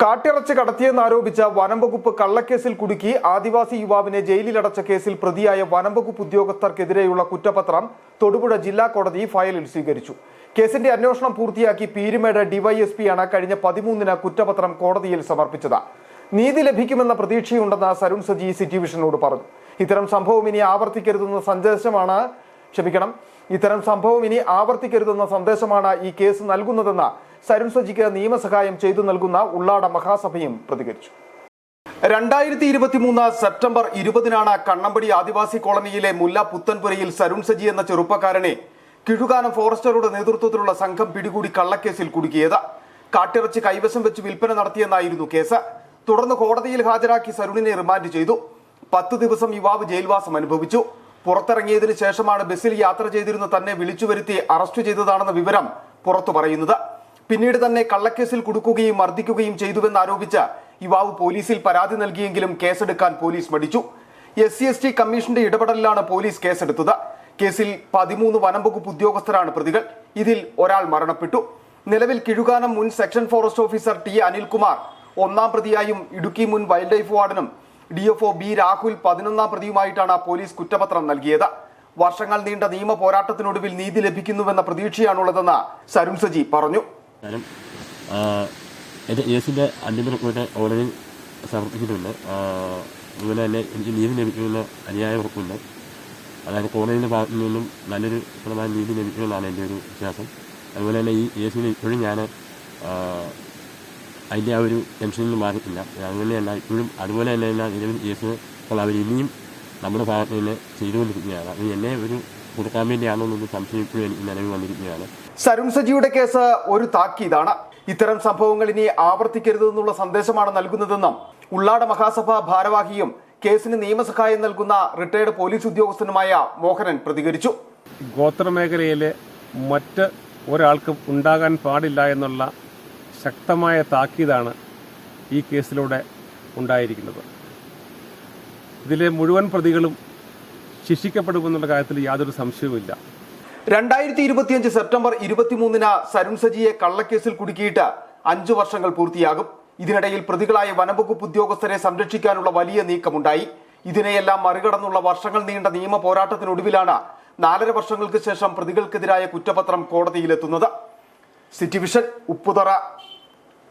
കാട്ടിറച്ചി കടത്തിയെന്നാരോപിച്ച വനംവകുപ്പ് കള്ളക്കേസിൽ കുടുക്കി ആദിവാസി യുവാവിനെ ജയിലിലടച്ച കേസിൽ പ്രതിയായ വനംവകുപ്പ് ഉദ്യോഗസ്ഥർക്കെതിരെയുള്ള കുറ്റപത്രം തൊടുപുഴ ജില്ലാ കോടതി ഫയലിൽ സ്വീകരിച്ചു. കേസിന്റെ അന്വേഷണം പൂർത്തിയാക്കി പീരുമേട് ഡിവൈഎസ്പിയാണ് കഴിഞ്ഞ പതിമൂന്നിന് കുറ്റപത്രം കോടതിയിൽ സമർപ്പിച്ചത്. നീതി ലഭിക്കുമെന്ന പ്രതീക്ഷയുണ്ടെന്ന് സരുൺ സജി സിറ്റി വിഷനോട് പറഞ്ഞു. ഇത്തരം സംഭവം ഇനി ആവർത്തിക്കരുതെന്ന സന്ദേശമാണ് ക്ഷമിക്കണം. ഇത്തരം സംഭവം ഇനി ആവർത്തിക്കരുതെന്ന സന്ദേശമാണ് ഈ കേസ് നൽകുന്നതെന്ന് സരുൺ സജിക്ക് നിയമസഹായം ചെയ്തു നൽകുന്ന ഉള്ളാട മഹാസഭയും പ്രതികരിച്ചു. രണ്ടായിരത്തി ഇരുപത്തിമൂന്ന് സെപ്റ്റംബർ ഇരുപതിനാണ് കണ്ണമ്പടി ആദിവാസി കോളനിയിലെ മുല്ല പുത്തൻപുരയിൽ സരുൺ സജി എന്ന ചെറുപ്പക്കാരനെ കിഴുകാനം ഫോറസ്റ്ററുടെ നേതൃത്വത്തിലുള്ള സംഘം പിടികൂടി കള്ളക്കേസിൽ കുടുക്കിയത്. കാട്ടിറച്ചി കൈവശം വെച്ച് വിൽപ്പന നടത്തിയെന്നായിരുന്നു കേസ്. തുടർന്ന് കോടതിയിൽ ഹാജരാക്കി സരുണിനെ റിമാൻഡ് ചെയ്തു. പത്ത് ദിവസം യുവാവ് ജയിൽവാസം അനുഭവിച്ചു. പുറത്തിറങ്ങിയതിനു ശേഷമാണ് ബസ്സിൽ യാത്ര ചെയ്തിരുന്ന തന്നെ വിളിച്ചു വരുത്തി അറസ്റ്റ് ചെയ്തതാണെന്ന വിവരം പുറത്തു പറയുന്നത്. പിന്നീട് തന്നെ കള്ളക്കേസിൽ കുടുക്കുകയും മർദ്ദിക്കുകയും ചെയ്തുവെന്ന് ആരോപിച്ച് യുവാവ് പോലീസിൽ പരാതി നൽകിയെങ്കിലും കേസെടുക്കാൻ പോലീസ് മടിച്ചു. എസ് സി എസ് ടി കമ്മീഷന്റെ ഇടപെടലിലാണ് പോലീസ് കേസെടുത്തത്. കേസിൽ പതിമൂന്ന് വനം വകുപ്പ് ഉദ്യോഗസ്ഥരാണ് പ്രതികൾ. ഇതിൽ ഒരാൾ മരണപ്പെട്ടു. നിലവിൽ കിഴുകാനം മുൻ section forest officer T Anilkumar ഒന്നാം പ്രതിയായും ഇടുക്കി മുൻ വൈൽഡ് ലൈഫ് വാർഡനും ഡിഎഫ്ഒ ബി രാഹുൽ പതിനൊന്നാം പ്രതിയുമായിട്ടാണ് പോലീസ് കുറ്റപത്രം നൽകിയത്. വർഷങ്ങൾ നീണ്ട നിയമ പോരാട്ടത്തിനൊടുവിൽ നീതി ലഭിക്കുന്നുവെന്ന പ്രതീക്ഷയാണുള്ളതെന്ന് സരുൺ സജി പറഞ്ഞു. അന്തിമ സമർപ്പിച്ചിട്ടുണ്ട്. നീതി അതായത് നല്ലൊരു നീതി ഈ ഞാൻ അതിന്റെ ആ ഒരു ടെൻഷനിൽ നിന്ന് അങ്ങനെ തന്നെ ഇപ്പോഴും അതുപോലെ തന്നെ എല്ലാ നിരവധി കേസുകൾ അവർ ഇനിയും നമ്മുടെ ഭാഗത്ത് തന്നെ ചെയ്തുകൊണ്ടിരിക്കുകയാണ്. അത് എന്നെ ഒരു കൊടുക്കാൻ വേണ്ടിയാണോ എന്നൊരു സംശയം ഇപ്പോഴും എനിക്ക് നിലവിൽ വന്നിരിക്കുകയാണ്. സരുൺ സജിയുടെ കേസ് ഒരു താക്കീതാണ്. ഇത്തരം സംഭവങ്ങൾ ഇനി ആവർത്തിക്കരുതെന്നുള്ള സന്ദേശമാണ് നൽകുന്നതെന്നും ഉള്ളാട മഹാസഭ ഭാരവാഹിയും കേസിന് നിയമസഹായം നൽകുന്ന റിട്ടയർഡ് പോലീസ് ഉദ്യോഗസ്ഥനുമായ മോഹനൻ പ്രതികരിച്ചു. ഗോത്രമേഖലയിലെ മറ്റ് ഒരാൾക്കും ഉണ്ടാകാൻ പാടില്ല എന്നുള്ള ശക്തമായ താക്കീതാണ് ഈ കേസിലൂടെ ഉണ്ടായിരിക്കുന്നത്. ഇതിലെ മുഴുവൻ പ്രതികളും ശിക്ഷിക്കപ്പെടുമെന്നുള്ള കാര്യത്തിൽ യാതൊരു സംശയവുമില്ല. രണ്ടായിരത്തി ഇരുപത്തിയഞ്ച് സെപ്റ്റംബർ ഇരുപത്തിമൂന്നിന് സരുൺ സജിയെ കള്ളക്കേസിൽ കുടുക്കിയിട്ട് അഞ്ചു വർഷങ്ങൾ പൂർത്തിയാകും. ഇതിനിടയിൽ പ്രതികളായ വനംവകുപ്പ് ഉദ്യോഗസ്ഥരെ സംരക്ഷിക്കാനുള്ള വലിയ നീക്കമുണ്ടായി. ഇതിനെയെല്ലാം മറികടന്നുള്ള വർഷങ്ങൾ നീണ്ട നിയമ പോരാട്ടത്തിനൊടുവിലാണ് നാലര വർഷങ്ങൾക്ക് ശേഷം പ്രതികൾക്കെതിരായ കുറ്റപത്രം കോടതിയിലെത്തുന്നത്. City vision Upputhara.